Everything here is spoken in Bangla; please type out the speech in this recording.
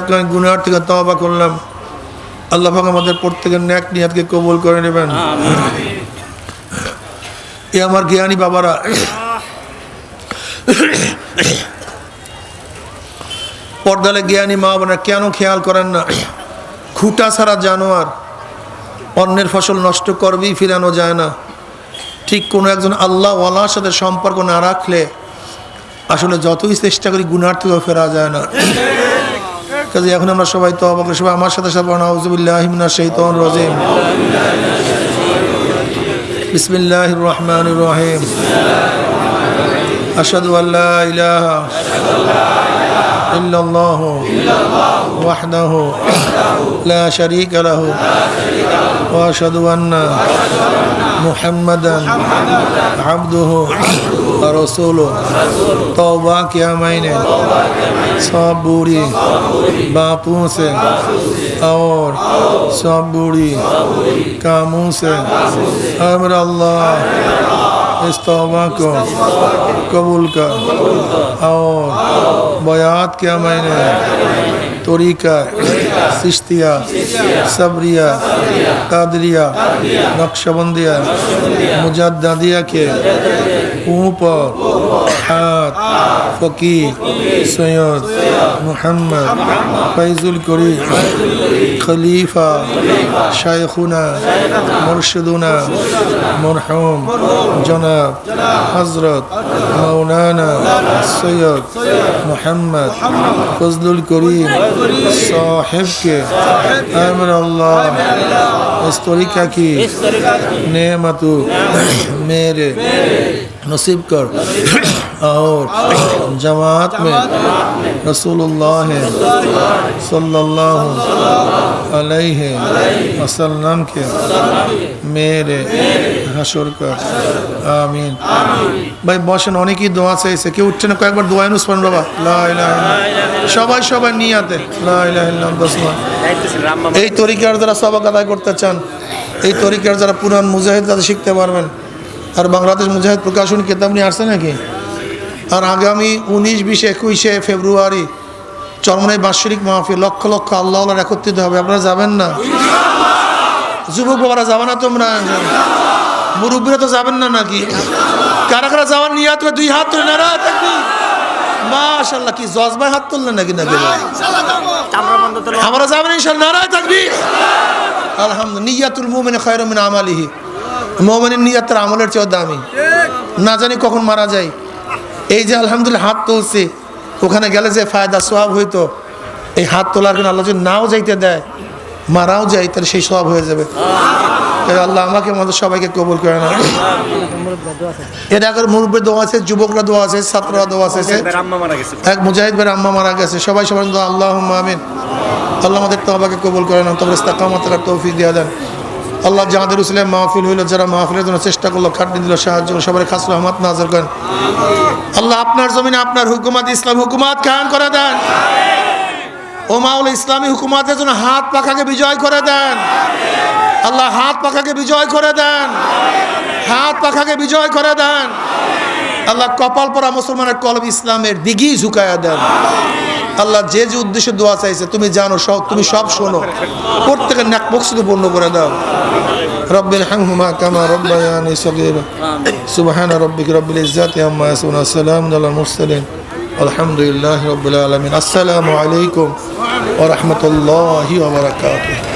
গুনার থেকে তওবা করলাম। আল্লাহ পাক আমাদের প্রত্যেকের ন্যাক নিয়াতকে কবুল করে নেবেন। এ আমার জ্ঞানী বাবারা। পর্দালে জ্ঞানী মা বোনা কেন খেয়াল করেন না? খুঁটা ছাড়া জানোয়ার, অন্যের ফসল নষ্ট করবেই ফিরানো যায় না। ঠিক কোনো একজন আল্লাহ ওয়ালার সাথে সম্পর্ক না রাখলে আসলে যতই চেষ্টা করি গুনার থেকেও ফেরা যায় না। কাজে এখন আমরা সবাই তো অবাক সবাই আমার সাথে সাথে সেই শৈতন রাজিম। বিসমিল্লাহ রহমান রহিম। আসাদু আল্লাহ إلا الله وحده لا شريك له وأشهد أن محمدا عبده ورسوله توبہ کیا میں نے سب بوری باپوں سے اور سب بوری کاموں سے امر اللہ اس توبہ کو قبول کر۔ اور بیات کیا میں نے طریقہ سشتیا صبریہ، قادریہ نقش بندیہ مجددیہ کے اوپر ہاتھ فقی سید، محمد، فیض القریم خلیفہ شایخونا مرشدونا مرحوم، جناب، حضرت، مولانا، سید، محمد، فضل القریم صاحب صاحب کے۔ امر اللہ۔ اس طریقہ کی نعمت میرے نصیب کر۔ اور جماعت میں رسول اللہ صلی اللہ علیہ وسلم কে? মেরে হাসুর কর। আমিন। ভাই, বসেন, অনেকেই দোয়া চাইছে। কেউ উঠছে না, কয়েকবার দোয়া নুস পান বাবা। সবাই সবাই নিয়াতে এই তরিকার যারা সবাক আদায় করতে চান, এই তরিকার যারা পুরান মুজাহিদ তাদের শিখতে পারবেন, আর বাংলাদেশ মুজাহিদ প্রকাশন কেতাব নিয়ে আসছে নাকি? আর আগামী উনিশ, বিশ, একুশে ফেব্রুয়ারি চরমনাই বাৎসরিক মাহফিল, লক্ষ লক্ষ আল্লাহ একত্রিত হবে। আপনারা যাবেন না? যুবক বাবারা যাবে না তোমরা? মুরব্বীরা তো যাবেন না নাকি? কারা কারা যাওয়ার নিয়াত করে দুই হাত তুলে নারা থাকবি মাশাল্লাহ কি জজবাই হাত তুললেন নাকি নাকি? আমরা যাবেন ইনশাল্লাহ নারায় থাকবি। আলহামদুলিল্লাহ, নিয়াতুল মুমিন খায়রুমিন আমালিহি। মোমেনের নিয়াতের আমলের চেয়েও দামি। না জানি কখন মারা যায়। এই যে আলহামদুলিল্লাহ হাত তুলছে। ওখানে গেলে যে ফায়দা সোয়াব হইতো এই হাত তোলার জন্য আল্লাহ যদি নাও যাইতে দেয় মারাও যায় তাহলে সেই সব হয়ে যাবে। আল্লাহ আমাকে আমাদের সবাইকে কবুল করে না এর আগের মুরব্বীর দোয়া আছে যুবকরা দোয়া আছে ছাত্ররা দোয়া আছে এক মুজাহিদ ভাইয়ের আম্মা মারা গেছে। সবাই সবাই দোয়া আল্লাহ আমিন। আল্লাহ আমাদের তো আমাকে কবুল করে না তোমার ইস্তাকামত তৌফিক দিয়ে দেন। আল্লাহ যাদের উসলাম মাহফিল হইল, যারা মাহফিলের জন্য চেষ্টা করল খাটনি দিল, সাহায্য সবাই খাস রহমত নাজর করেন। আল্লাহ আপনার জমিনে আপনার হুকুমাত, ইসলাম হুকুমাত কায়ন করে দেন। ও মাউল ইসলামী হুকুমাতের জন্য হাত পাখাকে বিজয় করে দেন। আল্লাহ হাত পাখাকে বিজয় করে দেন। হাত পাখাকে বিজয় করে দেন। আল্লাহ কপাল পরা মুসলমানের কলব ইসলামের দিঘি ঝুঁকায়া দেন। আল্লাহ যে যে উদ্দেশ্যে দোয়া চাইছে, তুমি জানো, সব তুমি সব শোনো। প্রত্যেকের নাক বক্সকে পূর্ণ করে দাও। রব্বিল হামহুমা কামা রব্বায়ানি সগীরা। সুবহান রব্বিক রব্বিল ইজ্জাতি আম্মা ইয়াসিফুন আসসালামু আলাল মুরসালিন। আলহামদুলিল্লাহি রাব্বিল আলামিন। আসসালামু আলাইকুম ওয়া রাহমাতুল্লাহি ওয়া বারাকাতুহু।